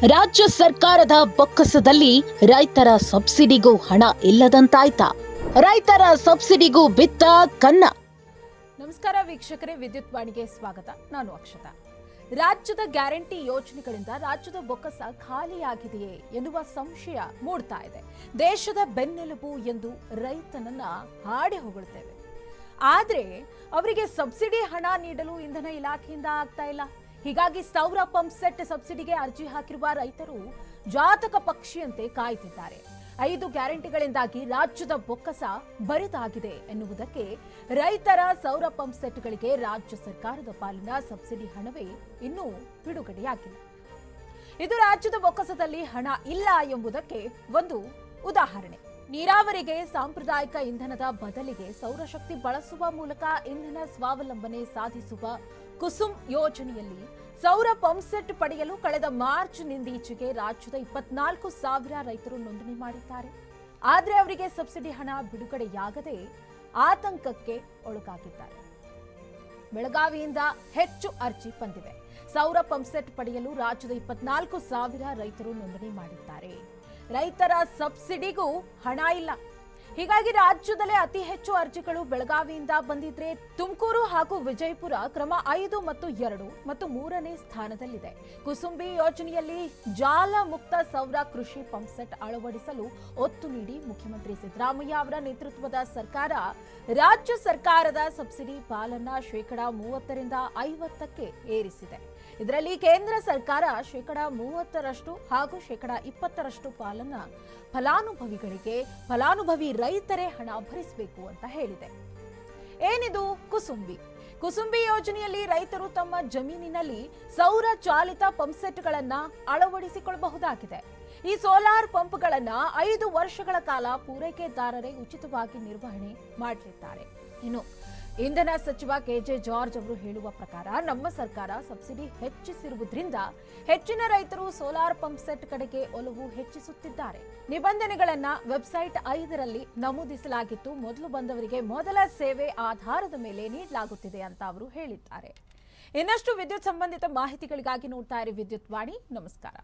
ರಾಜ್ಯ ಸರ್ಕಾರದ ಬೊಕ್ಕಸದಲ್ಲಿ ರೈತರ ಸಬ್ಸಿಡಿಗೂ ಹಣ ಇಲ್ಲದಂತಾಯ್ತ. ರೈತರ ಸಬ್ಸಿಡಿಗೂ ಬಿತ್ತ ಕನ್ನ. ನಮಸ್ಕಾರ ವೀಕ್ಷಕರೇ, ವಿದ್ಯುತ್ ವಾಣಿಗೆ ಸ್ವಾಗತ. ನಾನು ಅಕ್ಷತಾ. ರಾಜ್ಯದ ಗ್ಯಾರಂಟಿ ಯೋಜನೆಗಳಿಂದ ರಾಜ್ಯದ ಬೊಕ್ಕಸ ಖಾಲಿಯಾಗಿದೆಯೇ ಎನ್ನುವ ಸಂಶಯ ಮೂಡ್ತಾ ಇದೆ. ದೇಶದ ಬೆನ್ನೆಲುಬು ಎಂದು ರೈತನನ್ನ ಹಾಡಿ ಹೊಗಳ್ತೇವೆ. ಆದರೆ, ಅವರಿಗೆ ಸಬ್ಸಿಡಿ ಹಣ ನೀಡಲು ಇಂಧನ ಇಲಾಖೆಯಿಂದ ಆಗ್ತಾ ಇಲ್ಲ. ಹೀಗಾಗಿ ಸೌರ ಪಂಪ್ ಸೆಟ್ ಸಬ್ಸಿಡಿಗೆ ಅರ್ಜಿ ಹಾಕಿರುವ ರೈತರು ಜಾತಕ ಪಕ್ಷಿಯಂತೆ ಕಾಯ್ತಿದ್ದಾರೆ. ಐದು ಗ್ಯಾರಂಟಿಗಳಿಂದಾಗಿ ರಾಜ್ಯದ ಬೊಕ್ಕಸ ಬರಿದಾಗಿದೆ ಎನ್ನುವುದಕ್ಕೆ ರೈತರ ಸೌರ ಪಂಪ್ ಸೆಟ್ಗಳಿಗೆ ರಾಜ್ಯ ಸರ್ಕಾರದ ಪಾಲಿನ ಸಬ್ಸಿಡಿ ಹಣವೇ ಇನ್ನೂ ಬಿಡುಗಡೆಯಾಗಿಲ್ಲ. ಇದು ರಾಜ್ಯದ ಬೊಕ್ಕಸದಲ್ಲಿ ಹಣ ಇಲ್ಲ ಎಂಬುದಕ್ಕೆ ಒಂದು ಉದಾಹರಣೆ. ನೀರಾವರಿಗೆ ಸಾಂಪ್ರದಾಯಿಕ ಇಂಧನದ ಬದಲಿಗೆ ಸೌರಶಕ್ತಿ ಬಳಸುವ ಮೂಲಕ ಇಂಧನ ಸ್ವಾವಲಂಬನೆ ಸಾಧಿಸುವ ಕುಸುಮ್ ಯೋಜನೆಯಲ್ಲಿ ಸೌರ ಪಂಪ್ಸೆಟ್ ಪಡೆಯಲು ಕಳೆದ ಮಾರ್ಚ್ನಿಂದೀಚೆಗೆ ರಾಜ್ಯದ ಇಪ್ಪತ್ನಾಲ್ಕು ಸಾವಿರ ರೈತರು ನೋಂದಣಿ ಮಾಡಿದ್ದಾರೆ. ಆದರೆ ಅವರಿಗೆ ಸಬ್ಸಿಡಿ ಹಣ ಬಿಡುಗಡೆಯಾಗದೆ ಆತಂಕಕ್ಕೆ ಒಳಗಾಗಿದ್ದಾರೆ. ಬೆಳಗಾವಿಯಿಂದ ಹೆಚ್ಚು ಅರ್ಜಿ ಬಂದಿವೆ ಸೌರ ಪಂಪ್ಸೆಟ್ ಪಡೆಯಲು ರಾಜ್ಯದ ಇಪ್ಪತ್ನಾಲ್ಕು ಸಾವಿರ ರೈತರು ನೋಂದಣಿ ಮಾಡಿದ್ದಾರೆ. ರೈತರ ಸಬ್ಸಿಡಿಗೂ ಹಣ ಇಲ್ಲ. ಹೀಗಾಗಿ ರಾಜ್ಯದಲ್ಲೇ ಅತಿ ಹೆಚ್ಚು ಅರ್ಜಿಗಳು ಬೆಳಗಾವಿಯಿಂದ ಬಂದಿದ್ರೆ ತುಮಕೂರು ಹಾಗೂ ವಿಜಯಪುರ ಕ್ರಮ ಐದು ಮತ್ತು ಎರಡು ಮತ್ತು ಮೂರನೇ ಸ್ಥಾನದಲ್ಲಿದೆ. ಕುಸುಂಬಿ ಯೋಜನೆಯಲ್ಲಿ ಜಾಲ ಮುಕ್ತ ಸೌರ ಕೃಷಿ ಪಂಪ್ಸೆಟ್ ಅಳವಡಿಸಲು ಒತ್ತು ನೀಡಿ ಮುಖ್ಯಮಂತ್ರಿ ಸಿದ್ದರಾಮಯ್ಯ ಅವರ ನೇತೃತ್ವದ ಸರ್ಕಾರ ರಾಜ್ಯ ಸರ್ಕಾರದ ಸಬ್ಸಿಡಿ ಪಾಲನ್ನ ಶೇಕಡಾ ಮೂವತ್ತರಿಂದ ಐವತ್ತಕ್ಕೆ ಏರಿಸಿದೆ. ಇದರಲ್ಲಿ ಕೇಂದ್ರ ಸರ್ಕಾರ ಶೇಕಡ ಮೂವತ್ತರಷ್ಟು ಹಾಗೂ ಶೇಕಡ ಇಪ್ಪತ್ತರಷ್ಟು ಪಾಲನ್ನ ಫಲಾನುಭವಿಗಳಿಗೆ ಫಲಾನುಭವಿ ರೈತರೇ ಹಣ ಭರಿಸಬೇಕು ಅಂತ ಹೇಳಿದೆ. ಏನಿದು ಕುಸುಂಬಿ? ಕುಸುಂಬಿ ಯೋಜನೆಯಲ್ಲಿ ರೈತರು ತಮ್ಮ ಜಮೀನಿನಲ್ಲಿ ಸೌರ ಚಾಲಿತ ಪಂಪ್ಸೆಟ್ಗಳನ್ನ ಅಳವಡಿಸಿಕೊಳ್ಳಬಹುದಾಗಿದೆ. ಈ ಸೋಲಾರ್ ಪಂಪ್ಗಳನ್ನ ಐದು ವರ್ಷಗಳ ಕಾಲ ಪೂರೈಕೆದಾರರೇ ಉಚಿತವಾಗಿ ನಿರ್ವಹಣೆ ಮಾಡಲಿದ್ದಾರೆ. ಇನ್ನು ಇಂಧನ ಸಚಿವ ಕೆಜೆ ಜಾರ್ಜ್ ಅವರು ಹೇಳುವ ಪ್ರಕಾರ ನಮ್ಮ ಸರ್ಕಾರ ಸಬ್ಸಿಡಿ ಹೆಚ್ಚಿಸಿರುವುದರಿಂದ ಹೆಚ್ಚಿನ ರೈತರು ಸೋಲಾರ್ ಪಂಪ್ ಸೆಟ್ ಕಡೆಗೆ ಒಲವು ಹೆಚ್ಚಿಸುತ್ತಿದ್ದಾರೆ. ನಿಬಂಧನೆಗಳನ್ನ ವೆಬ್ಸೈಟ್ ಐದರಲ್ಲಿ ನಮೂದಿಸಲಾಗಿತ್ತು. ಮೊದಲು ಬಂದವರಿಗೆ ಮೊದಲ ಸೇವೆ ಆಧಾರದ ಮೇಲೆ ನೀಡಲಾಗುತ್ತಿದೆ ಅಂತ ಅವರು ಹೇಳಿದ್ದಾರೆ. ಇನ್ನಷ್ಟು ವಿದ್ಯುತ್ ಸಂಬಂಧಿತ ಮಾಹಿತಿಗಳಿಗಾಗಿ ನೋಡ್ತಾ ಇರಿ ವಿದ್ಯುತ್ ವಾಣಿ. ನಮಸ್ಕಾರ.